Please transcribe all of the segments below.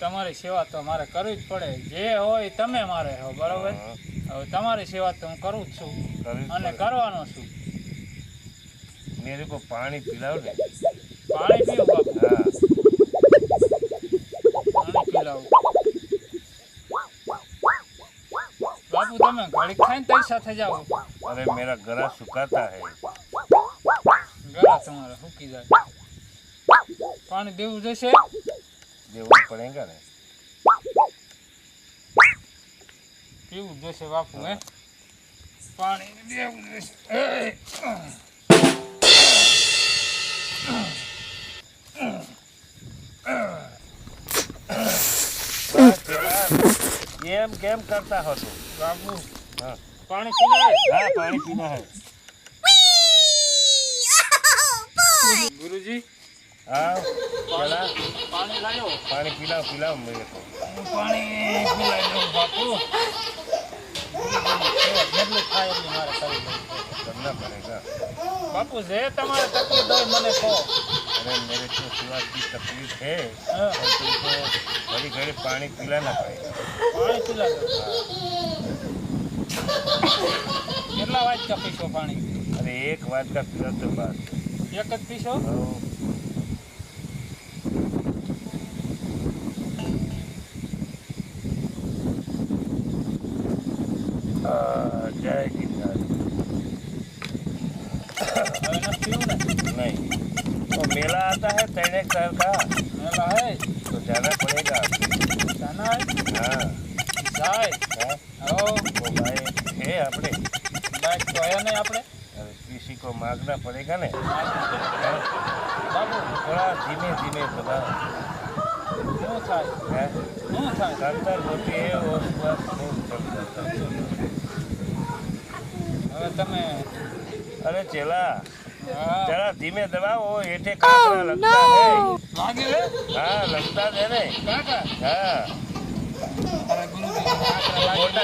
તમારી સેવા તો મારે કરવી જ પડે. જે હોય તમે મારે હો બરોબર? હવે તમારી સેવા તો હું કરું જ છું. અને કરવાનો છું. મેરે કો પાણી પીલાવ પાણી બાપુ તમે ઘડીક ખાઈને તઈ સાથે જાઓ अरे मेरा गला सुखाता है ગળા તમારે સૂકી જાય પાણી દેવું જશે देना पड़ेगा ने પીવું જશે બાપુ હે પાણી દેવું જશે એ! केम केम करता हाँ पानी पीना है हाँ पानी पीना है गुरु जी हाँ चला पानी लाओ पानी पिलाओ पिलाओ मेरे को पानी पिलाओ बापू मतलब खाए हमारे शरीर करना पड़ेगा बापू से तुम्हारे तकलीफ़ दो मैंने को। अरे मेरे तो को सुबह की तकलीफ़ है। हाँ। और तुमको घड़ी घड़ी पानी पिलाना पड़ेगा पानी पिला દો કેટલા વાટકા પીશો પાણી अरे एक बात का पिला तो बात એક જ પીશો और आ, जय गिरनार હવે નથી પીવું ને नहीं तो मेला आता है तेरे सर का મેલા હે तो जाना पड़ेगा જાના હે हाँ જાય हाँ થાય આવો ભાઈ છે આપણે બાઈક તો આવ્યા નહીં આપણે હવે કિસી કો માગના પડેગા ને બાબુ થોડા ધીમે ધીમે બધા શું થાય હે શું થાય કરતર હોતી હે ઓર બસ હવે તમે અરે ચેલા જરા ધીમે દબાવો હેઠે કાકરા લગતા હે લાગ્યું હે હા લગતા છે ને કાકા હા કાકરા मोटा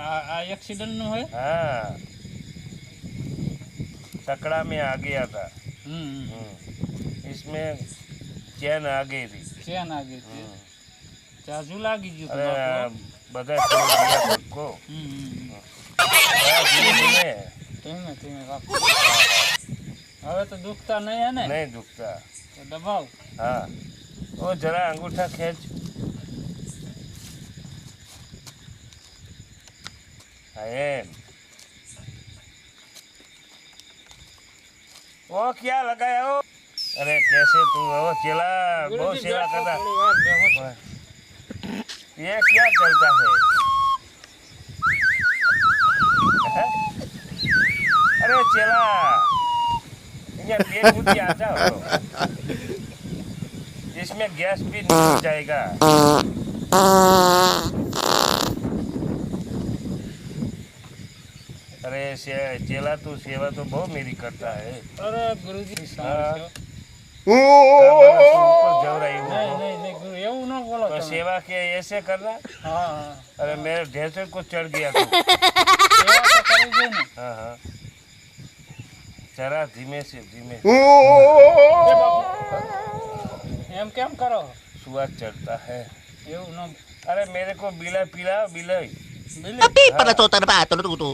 આ આ એક્સિડન્ટ નું હે हाँ सकड़ा में आ गया था હમ હમ. हम्म। इसमें चैन आ गई थी ચેન આગી છે हम्म। ચાજુ લાગી ગયું अरे હતું બાપુ. बगैर छोड़ दिया सबको હમ, હમ, હમ. हाँ, धीमे धीमे ધીમે ધીમે બાપુ હવે તો દુખતા નહીં હે ને नहीं दुखता તો દબાવ हाँ वो जरा अंगूठा खींच आयन वो क्या लगाया हो अरे कैसे तू वो चला बहुत ગુરુજી, सेवा બેઠો करता થોડી વાર બેહો. ये क्या चलता है हैं? अरे चला ये पेट ऊंची आता हो इसमें गैस भी निकल जाएगा अरे चेला तो सेवा तो बहुत मेरी करता है। अरे हाँ। गुरु जी तो सेवा के ऐसे करना? हाँ अरे मेरे ढेर से कुछ चढ़ गया चरा हाँ, हाँ। धीमे से धीमे एम केम करो। स्वाद चढ़ता है। अरे मेरे को बिला पिला बिलाई बिलाई पर तो तरबा तो।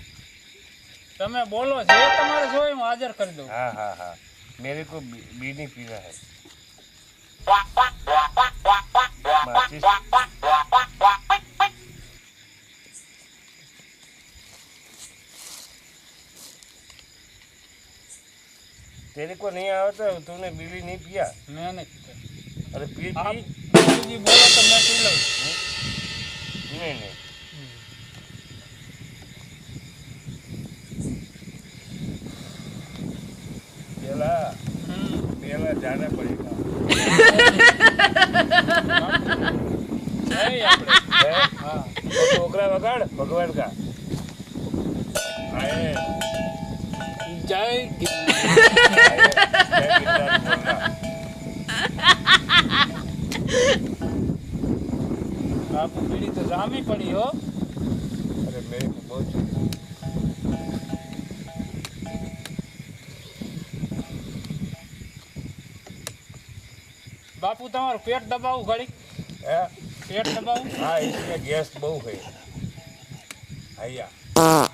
તમે બોલો જે તમારે જોઈએ હું હાજર કરી દઉં हाँ हाँ हाँ मेरे को बी- बीनी पीना है माचिस तेरे को नहीं आता तूने बीड़ी नहीं पिया મેં નહીં પીધો. अरे पी આપ पी ગુરુજી બોલો તો મેં પી લઉં नहीं नहीं मंगला वगाड़ भगवान का आए જય ગિરનાર. आए, जय गिरनार बोलना। બાપુ બીડી તો જામી પડી હો अरे मेरे को बहुत બાપુ તમારું પેટ દબાવું ઘડી है? પેટ દબાવું? હા એટલે ગેસ બહુ છે. હૈયા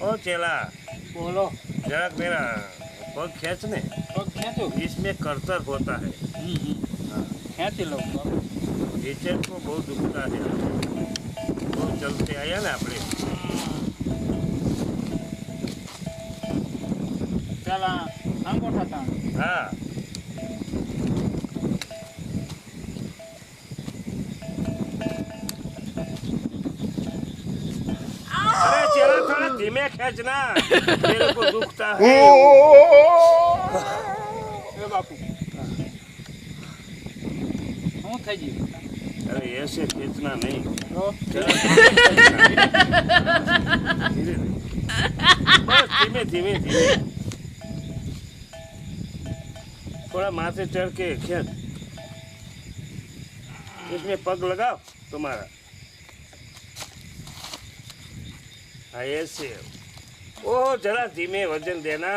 ઓ ચેલા. બોલો. જરાક પેલા દો હજી કશું एक पग दबा ओ चेला બોલો जरा मेरा पग खींच ने પગ ખેંચો इसमें करतर होता है હમ હમ ખેંચી લઉં બાપુ नीचे को बहुत दुखता है बहुत चलते आया ना આપણે પેલા અંગોઠા તાણ હા अरे चेला थोड़ा धीमे खींचना मेरे को दुखता है એ બાપુ શું થઈ ગયું अरे ऐसे खींचना नहीं તો चलो धीरे धीरे बस धीमे धीमे धीमे थोड़ा माथे चढ़ के खींच इसमें पग लगाओ तुम्हारा हाँ ऐसे ओह जरा धीमे वज़न देना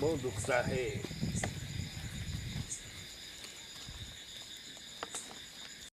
बहुत दुखता है